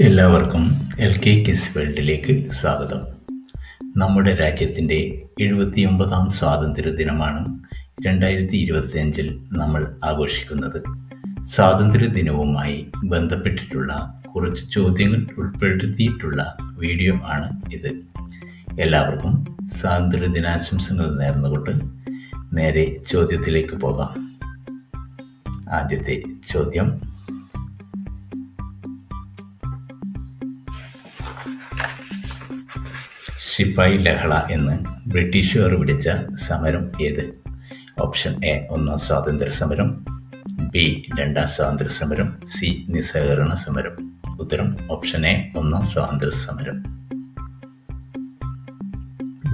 എല്ലാവർക്കും L K kiss വേൾഡിലേക്ക് സ്വാഗതം. നമ്മുടെ രാജ്യത്തിന്റെ എഴുപത്തിയൊമ്പതാം സ്വാതന്ത്ര്യ ദിനമാണ് രണ്ടായിരത്തി ഇരുപത്തിയഞ്ചിൽ നമ്മൾ ആഘോഷിക്കുന്നത്. സ്വാതന്ത്ര്യ ദിനവുമായി ബന്ധപ്പെട്ടിട്ടുള്ള കുറച്ച് ചോദ്യങ്ങൾ ഉൾപ്പെടുത്തിയിട്ടുള്ള വീഡിയോ ആണ് ഇത്. എല്ലാവർക്കും സ്വാതന്ത്ര്യ ദിനാശംസകൾ നേർന്നുകൊണ്ട് നേരെ ചോദ്യത്തിലേക്ക് പോകാം. ആദ്യത്തെ ചോദ്യം ശിപ്പായി ലഹള എന്ന് ബ്രിട്ടീഷുകാർ വിളിച്ച സമരം ഏത്? ഓപ്ഷൻ എ ഒന്നാം സ്വാതന്ത്ര്യ സമരം ബി രണ്ടാം സ്വാതന്ത്ര്യ സമരം സി നിസ്സഹകരണ സമരം. ഉത്തരം ഓപ്ഷൻ എ ഒന്നാം സ്വാതന്ത്ര്യ സമരം.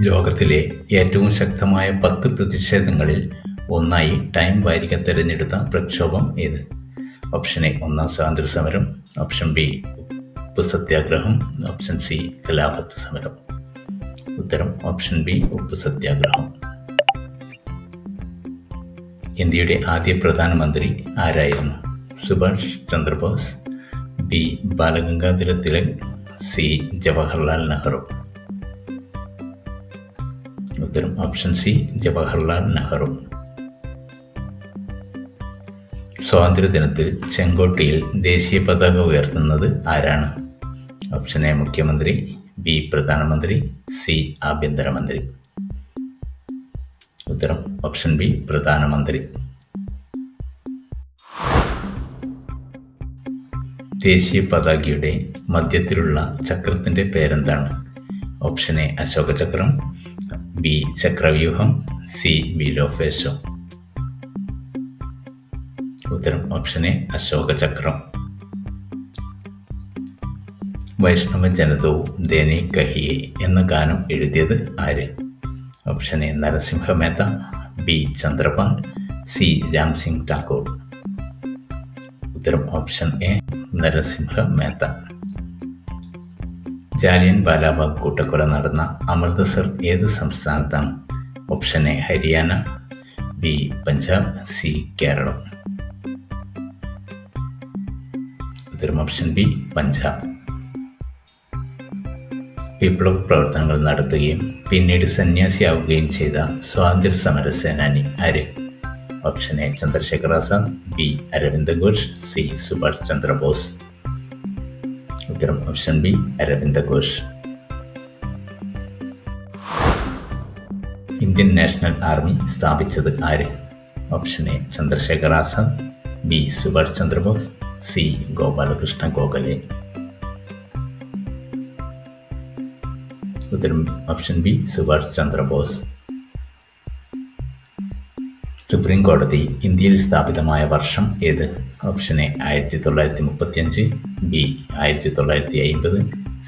ലോകത്തിലെ ഏറ്റവും ശക്തമായ പത്ത് പ്രതിഷേധങ്ങളിൽ ഒന്നായി ടൈം വാരിക തിരഞ്ഞെടുത്ത പ്രക്ഷോഭം ഏത്? ഓപ്ഷൻ എ ഒന്നാം സ്വാതന്ത്ര്യ സമരം ഓപ്ഷൻ ബി ഉപ്പ് സത്യാഗ്രഹം ഓപ്ഷൻ സി കലാപത്ത് സമരം. ഉത്തരം ഓപ്ഷൻ ബി ഉപ്പ് സത്യാഗ്രഹം. ഇന്ത്യയുടെ ആദ്യ പ്രധാനമന്ത്രി ആരായിരുന്നു? Subhash Chandrabose B Balagangadhara Tilak C Jawaharlal Nehru. ഉത്തരം ഓപ്ഷൻ സി ജവഹർലാൽ നെഹ്റു. സ്വാതന്ത്ര്യദിനത്തിൽ ചെങ്കോട്ടയിൽ ദേശീയ പതാക ഉയർത്തുന്നത് ആരാണ്? ഓപ്ഷൻ എ മുഖ്യമന്ത്രി ബി പ്രധാനമന്ത്രി സി ആഭ്യന്തരമന്ത്രി. ഉത്തരം ഓപ്ഷൻ ബി പ്രധാനമന്ത്രി. ദേശീയ പതാകയുടെ മധ്യത്തിലുള്ള ചക്രത്തിന്റെ പേരെന്താണ്? ഓപ്ഷൻ എ അശോക ചക്രം ബി ചക്രവ്യൂഹം. സി ബിലോഫേശോ ഉത്തരം ഓപ്ഷൻ എ അശോക ചക്രം വൈഷ്ണവ ജനതവും ദേനെ കഹിയെ എന്ന ഗാനം എഴുതിയത് ആര്? Option A Narasimha Mehta B Chandrapal C Ramsingh Thakur ഉത്തരം ഓപ്ഷൻ എ നരസിംഹ മേത്ത. ജാലിയൻ ബാലാബാഗ് കൂട്ടക്കൊല നടന്ന അമൃതസർ ഏത് സംസ്ഥാനത്താണ്? Option A Haryana B Punjab C Kerala. ഉത്തരം ഓപ്ഷൻ ബി പഞ്ചാബ്. വിപ്ലവ പ്രവർത്തനങ്ങൾ നടത്തുകയും പിന്നീട് സന്യാസിയാവുകയും ചെയ്ത സ്വാതന്ത്ര്യ സമര സേനാനി ആര്? Option A Chandrashekhar Azad. B Aravinda Ghosh. C Subhash Chandrabose. ഉത്തരം option B Aravinda Ghosh. Indian National Army സ്ഥാപിച്ചത് ആര്? Option A Chandrashekhar Azad. B Subhash Chandrabose. C Gopalakrishna Gokhale. ഉത്തരം option B Subhash Chandrabose. Supreme കോടതി ഇന്ത്യയിൽ സ്ഥാപിതമായ വർഷം ഏത്? Option A ആയിരത്തി തൊള്ളായിരത്തി മുപ്പത്തിയഞ്ച് ബി ആയിരത്തി തൊള്ളായിരത്തി അയിമ്പത്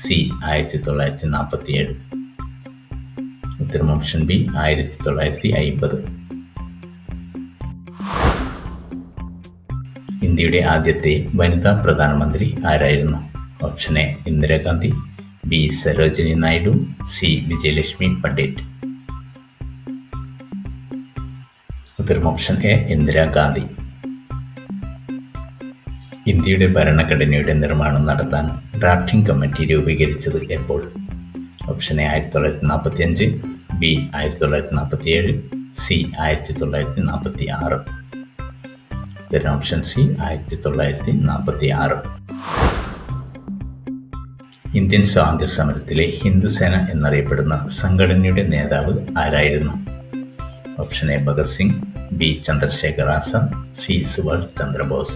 സി ആയിരത്തി തൊള്ളായിരത്തി നാൽപ്പത്തി ഏഴ് ഉത്തരം ഓപ്ഷൻ ബി ആയിരത്തി തൊള്ളായിരത്തി അയിമ്പത് ഇന്ത്യയുടെ ആദ്യത്തെ വനിതാ പ്രധാനമന്ത്രി ആരായിരുന്നു? Option A Indira Gandhi B Sarojini Naidu C Vijayalakshmi Pandit. ഉത്തരം ഓപ്ഷൻ എ ഇന്ദിരാഗാന്ധി ഇന്ത്യയുടെ ഭരണഘടനയുടെ നിർമ്മാണം നടത്താൻ ഡ്രാഫ്റ്റിംഗ് കമ്മിറ്റി രൂപീകരിച്ചത് എപ്പോൾ? ഓപ്ഷൻ എ ആയിരത്തി തൊള്ളായിരത്തി നാൽപ്പത്തി അഞ്ച് ബി ആയിരത്തി തൊള്ളായിരത്തി നാൽപ്പത്തി ഏഴ് സി ആയിരത്തി തൊള്ളായിരത്തി നാൽപ്പത്തി ആറ് ഉത്തരം ഓപ്ഷൻ സി ആയിരത്തി തൊള്ളായിരത്തി നാൽപ്പത്തി ആറ് ഇന്ത്യൻ സ്വാതന്ത്ര്യ സമരത്തിലെ ഹിന്ദുസേന എന്നറിയപ്പെടുന്ന സംഘടനയുടെ നേതാവ് ആരായിരുന്നു? Option A Bhagat Singh B Chandrashekhar Azad C Subhash Chandrabose.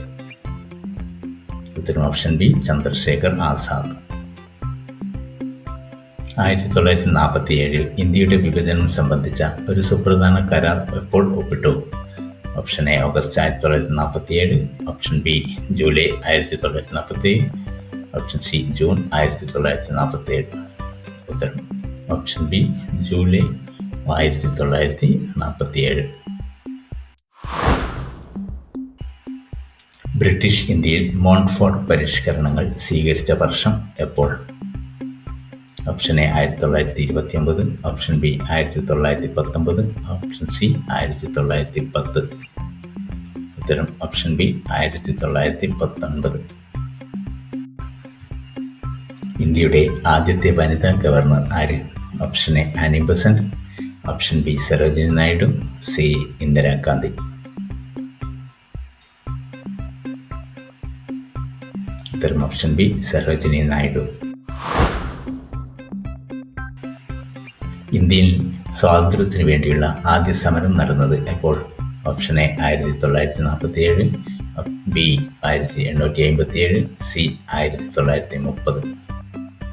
ഉത്തരം ഓപ്ഷൻ ബി ചന്ദ്രശേഖർ ആസാദ്. ആയിരത്തി തൊള്ളായിരത്തി നാൽപ്പത്തി ഏഴിൽ ഇന്ത്യയുടെ വിഭജനം സംബന്ധിച്ച ഒരു സുപ്രധാന കരാർ എപ്പോൾ ഒപ്പിട്ടു? ഓപ്ഷൻ എ ഓഗസ്റ്റ് ആയിരത്തി തൊള്ളായിരത്തി നാൽപ്പത്തി ഏഴ് ഓപ്ഷൻ ബി ജൂലൈ ആയിരത്തി തൊള്ളായിരത്തി നാൽപ്പത്തി ഓപ്ഷൻ സി ജൂൺ ആയിരത്തി തൊള്ളായിരത്തി നാൽപ്പത്തി ഏഴ് ഉത്തരം ഓപ്ഷൻ ബി ജൂലൈ ആയിരത്തി തൊള്ളായിരത്തി നാൽപ്പത്തി ഏഴ് ബ്രിട്ടീഷ് ഇന്ത്യയിൽ മോൺഫോർട്ട് പരിഷ്കരണങ്ങൾ സ്വീകരിച്ച വർഷം എപ്പോൾ? ഓപ്ഷൻ എ ആയിരത്തി തൊള്ളായിരത്തി ഇരുപത്തി ഒമ്പത് ഓപ്ഷൻ ബി ആയിരത്തി തൊള്ളായിരത്തി പത്തൊമ്പത് ഓപ്ഷൻ സി ആയിരത്തി തൊള്ളായിരത്തി പത്ത് ഉത്തരം ഓപ്ഷൻ ബി ആയിരത്തി തൊള്ളായിരത്തി പത്തൊൻപത് ഇന്ത്യയുടെ ആദ്യത്തെ വനിതാ ഗവർണർ ആര്? Option A Annie Besant option B Sarojini Naidu. C Indira Gandhi ഉത്തരം ഓപ്ഷൻ ബി സരോജിനി നായിഡു. ഇന്ത്യയിൽ സ്വാതന്ത്ര്യത്തിനു വേണ്ടിയുള്ള ആദ്യ സമരം നടന്നത് എപ്പോൾ? ഓപ്ഷൻ എ ആയിരത്തി തൊള്ളായിരത്തി നാൽപ്പത്തി ഏഴ് ബി ആയിരത്തി എണ്ണൂറ്റി അമ്പത്തി ഏഴ് സി ആയിരത്തി തൊള്ളായിരത്തി മുപ്പത്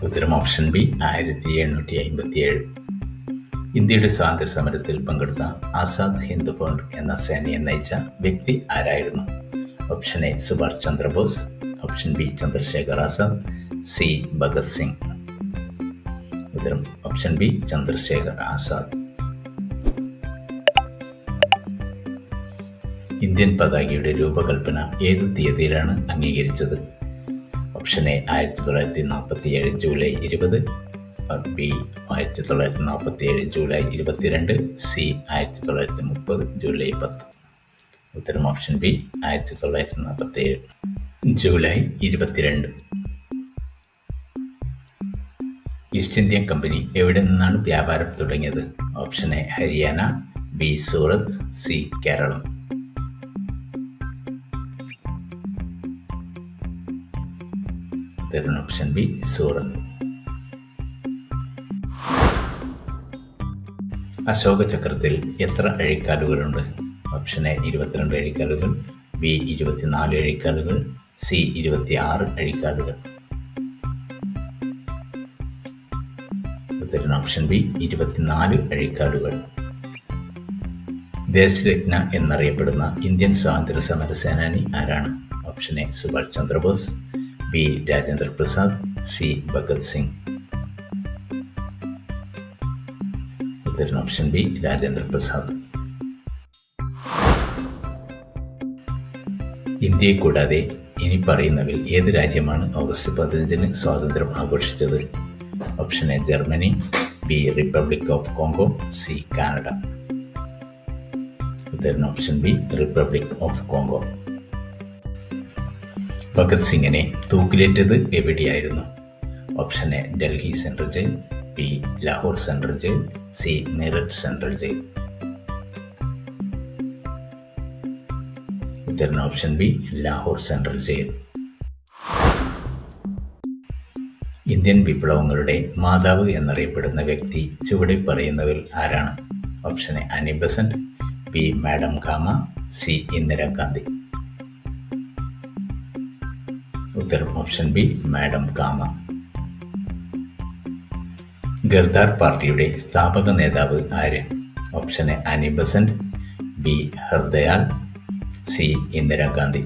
ഉത്തരം ഓപ്ഷൻ ബി ആയിരത്തി എണ്ണൂറ്റി അമ്പത്തി ഏഴ് ഇന്ത്യയുടെ സ്വാതന്ത്ര്യ സമരത്തിൽ പങ്കെടുത്ത ആസാദ് ഹിന്ദു ഫ്രണ്ട് എന്ന സേനയെ നയിച്ച വ്യക്തി ആരായിരുന്നു? Option A Subhash Chandrabose. Option B Chandrashekhar Azad. C Bhagat Singh. ഉത്തരം option B Chandrashekhar Azad. Indian പതാകയുടെ രൂപകൽപ്പന ഏത് തീയതിയിലാണ് അംഗീകരിച്ചത്? ഓപ്ഷൻ എ ആയിരത്തി തൊള്ളായിരത്തി നാൽപ്പത്തി ഏഴ് ജൂലൈ ഇരുപത് ബി ആയിരത്തി തൊള്ളായിരത്തി നാൽപ്പത്തി ഏഴ് ജൂലൈ ഇരുപത്തിരണ്ട് സി ആയിരത്തി തൊള്ളായിരത്തി മുപ്പത് ജൂലൈ പത്ത്. ഉത്തരം ഓപ്ഷൻ ബി ആയിരത്തി തൊള്ളായിരത്തി നാൽപ്പത്തി ഏഴ് ജൂലൈ ഇരുപത്തിരണ്ട്. ഈസ്റ്റ് ഇന്ത്യൻ കമ്പനി എവിടെ നിന്നാണ് വ്യാപാരം തുടങ്ങിയത്? Option A Haryana B Surat C Kerala. ഉത്തരം ഓപ്ഷൻ ബി സൂറത്ത്. അശോക ചക്രത്തിൽ എത്ര അഴിക്കാലുകളുണ്ട് ഓപ്ഷൻ എ ഇരുപത്തിരണ്ട് അഴിക്കാലുകൾ ബി ഇരുപത്തിനാല് അഴിക്കാലുകൾ സി ഇരുപത്തി ആറ് അഴിക്കാലുകൾ ഉത്തരം ഓപ്ഷൻ ബി ഇരുപത്തിനാല് അഴിക്കാലുകൾ ദേശരത്ന എന്നറിയപ്പെടുന്ന ഇന്ത്യൻ സ്വാതന്ത്ര്യ സമര സേനാനി ആരാണ്? Option A Subhash Chandrabose. B Rajendra Prasad C Bhagat Singh. ഉത്തരം ഓപ്ഷൻ ബി രാജേന്ദ്ര പ്രസാദ്. ഇന്ത്യയെ കൂടാതെ ഇനി പറയുന്നവയിൽ ഏത് രാജ്യമാണ് ഓഗസ്റ്റ് പതിനഞ്ചിന് സ്വാതന്ത്ര്യം ആഘോഷിച്ചത്? Option A Germany B Republic of Congo C Canada. ഉത്തരം option B Republic of Congo. Bhagat സിംഗിനെ തൂക്കിലേറ്റത് എവിടെയായിരുന്നു? Option A Delhi central jail B Lahore central jail C Meerut central jail. ഉത്തരണ option B Lahore central jail. Indian വിപ്ലവങ്ങളുടെ മാതാവ് എന്നറിയപ്പെടുന്ന വ്യക്തി ചുവടെ പറയുന്നവർ ആരാണ്? Option A Annie B madam Cama C Indira Gandhi. ഉത്തരം option B madam Cama Ghadar പാർട്ടിയുടെ സ്ഥാപക നേതാവ് ആര്? Option A Annie Besant. B Hardayal. C Indira Gandhi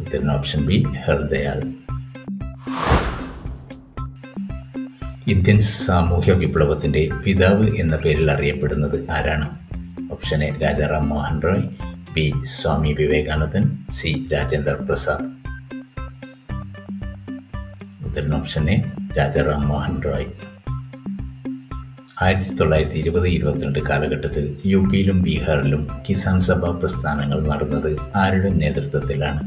ഉത്തരം ഓപ്ഷൻ ബി ഹർദയാൽ. ഇന്ത്യൻ സാമൂഹ്യ വിപ്ലവത്തിന്റെ പിതാവ് എന്ന പേരിൽ അറിയപ്പെടുന്നത് ആരാണ്? Option A Rajaram Mohan Roy. B Swami Vivekanandan C. Rajendra Prasad ഉത്തരം ഓപ്ഷൻ എ രാജാറാം മോഹൻ റോയ്. ആയിരത്തി തൊള്ളായിരത്തി ഇരുപത് ഇരുപത്തിരണ്ട് കാലഘട്ടത്തിൽ യു പിയിലും ബീഹാറിലും കിസാൻ സഭ പ്രസ്ഥാനങ്ങൾ നടന്നത് ആരുടെ നേതൃത്വത്തിലാണ്?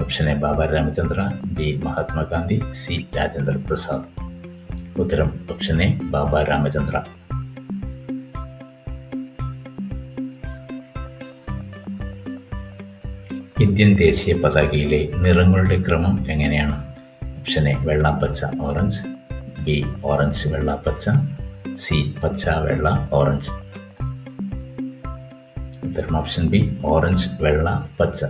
Option A Baba Ramachandra B Mahatma Gandhi C Rajendra Prasad ഉത്തരം option A Baba Ramachandra. Indian ദേശീയ പതാകയിലെ നിറങ്ങളുടെ ക്രമം എങ്ങനെയാണ്? ഓപ്ഷൻ എ വെള്ള പച്ച ഓറഞ്ച് ബി ഓറഞ്ച് വെള്ള പച്ച സി പച്ച വെള്ള ഓറഞ്ച് ഉത്തരം ഓപ്ഷൻ ബി ഓറഞ്ച് വെള്ള പച്ച.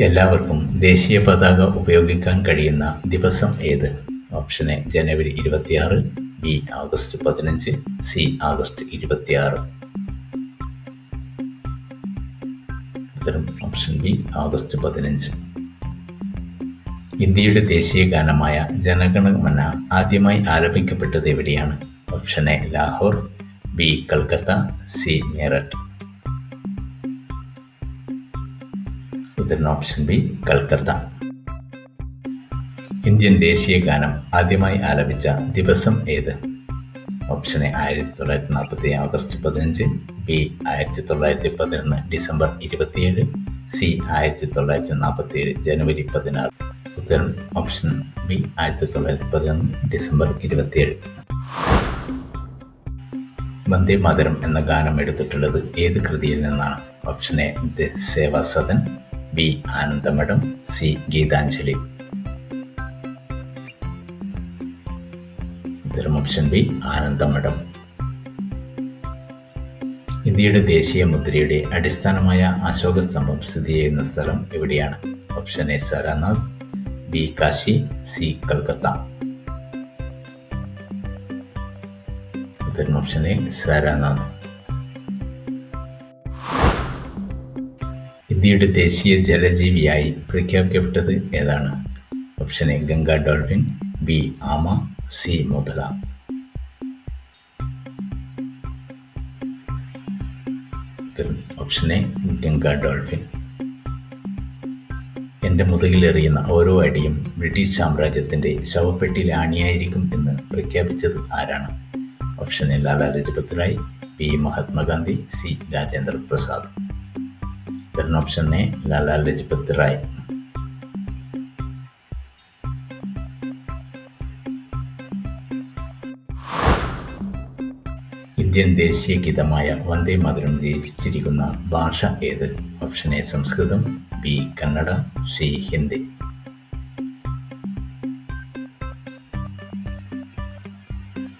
എല്ലാവർക്കും ദേശീയ പതാക ഉപയോഗിക്കാൻ കഴിയുന്ന ദിവസം ഏത്? ഓപ്ഷൻ എ ജനുവരി ഇരുപത്തിയാറ്. ബി ആഗസ്റ്റ് പതിനഞ്ച്. സി ആഗസ്റ്റ് ഇരുപത്തിയാറ്. ഉത്തരം ഓപ്ഷൻ ബി ആഗസ്റ്റ് പതിനഞ്ച്. ഇന്ത്യയുടെ ദേശീയ ഗാനമായ ജനഗണമന ആദ്യമായി ആലപിക്കപ്പെട്ടത് എവിടെയാണ്? Option A Lahore B Calcutta C Meerut. ഉത്തരം ഓപ്ഷൻ ബി കൽക്കത്ത. ഇന്ത്യൻ ദേശീയ ഗാനം ആദ്യമായി ആലപിച്ച ദിവസം ഏത്? ഓപ്ഷൻ എ ആയിരത്തി തൊള്ളായിരത്തി നാൽപ്പത്തി ഓഗസ്റ്റ് പതിനഞ്ച് ബി ആയിരത്തി തൊള്ളായിരത്തി പതിനൊന്ന് ഡിസംബർ ഇരുപത്തിയേഴ് സി ആയിരത്തി തൊള്ളായിരത്തി നാൽപ്പത്തി ഏഴ് ജനുവരി പതിനാറ്. ഉത്തരം ഓപ്ഷൻ ബി ആയിരത്തി തൊള്ളായിരത്തി പതിനൊന്ന് ഡിസംബർ ഇരുപത്തിയേഴ്. വന്ദേ മാതരം എന്ന ഗാനം എടുത്തിട്ടുള്ളത് ഏത് കൃതിയിൽ നിന്നാണ്? Option A the Seva B Anandamath C Gitanjali. ഉത്തരം ഓപ്ഷൻ ബി ആനന്ദമഠം ഇന്ത്യയുടെ ദേശീയ മുദ്രയുടെ അടിസ്ഥാനമായ അശോക സ്തംഭം സ്ഥിതി ചെയ്യുന്ന സ്ഥലം എവിടെയാണ് option A Sarnath B Kashi C Kolkata. Option A Sarnath. ഇന്ത്യയുടെ ദേശീയ ജലജീവിയായി പ്രഖ്യാപിക്കപ്പെട്ടത് ഏതാണ്? Option A Ganga dolphin B ആമ ഓപ്ഷനെ ഓപ്ഷൻ എ ഗംഗ ഡോൾഫിൻ എന്റെ മുതുകിലെറിയുന്ന ഓരോ അടിയും ബ്രിട്ടീഷ് സാമ്രാജ്യത്തിന്റെ ശവപ്പെട്ടിയിലെ അണിയായിരിക്കും എന്ന് പ്രഖ്യാപിച്ചത് ആരാണ്? Option A Lala Lajpat Rai. B Mahatma Gandhi C Rajendra Prasad. ഉത്തരം option A Lala Lajpat Rai. Indian ദേശീയ ഗീതമായ വന്ദേ മാതരം രചിച്ചിരിക്കുന്ന ഭാഷ ഏത്? Option A Sanskrit B Kannada C Hindi.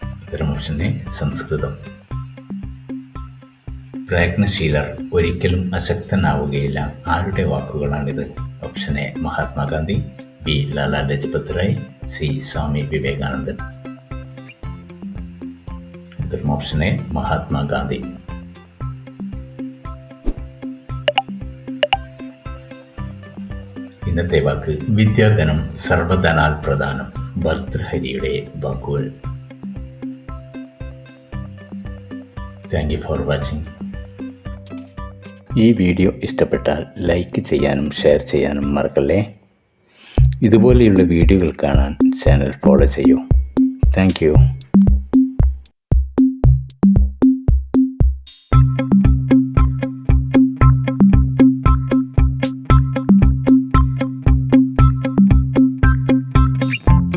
ഉത്തരം ഓപ്ഷൻ എ സംസ്കൃതം. പ്രയത്നശീലർ ഒരിക്കലും അശക്തനാവുകയില്ല. ആരുടെ വാക്കുകളാണിത്? Option A Mahatma Gandhi B Lala Lajpat Rai C Swami Vivekanandan. ഉത്തരം ഓപ്ഷൻ എ മഹാത്മാഗാന്ധി ഇന്നത്തെ വാക്ക് വിദ്യാധനം സർവധനാൽ പ്രധാനം ഭർത്തൃഹരിയുടെ വാക്കുകൾ. താങ്ക് യു ഫോർ വാച്ചിങ് ഈ വീഡിയോ ഇഷ്ടപ്പെട്ടാൽ ലൈക്ക് ചെയ്യാനും ഷെയർ ചെയ്യാനും മറക്കല്ലേ? ഇതുപോലെയുള്ള വീഡിയോകൾ കാണാൻ ചാനൽ ഫോളോ ചെയ്യൂ. താങ്ക്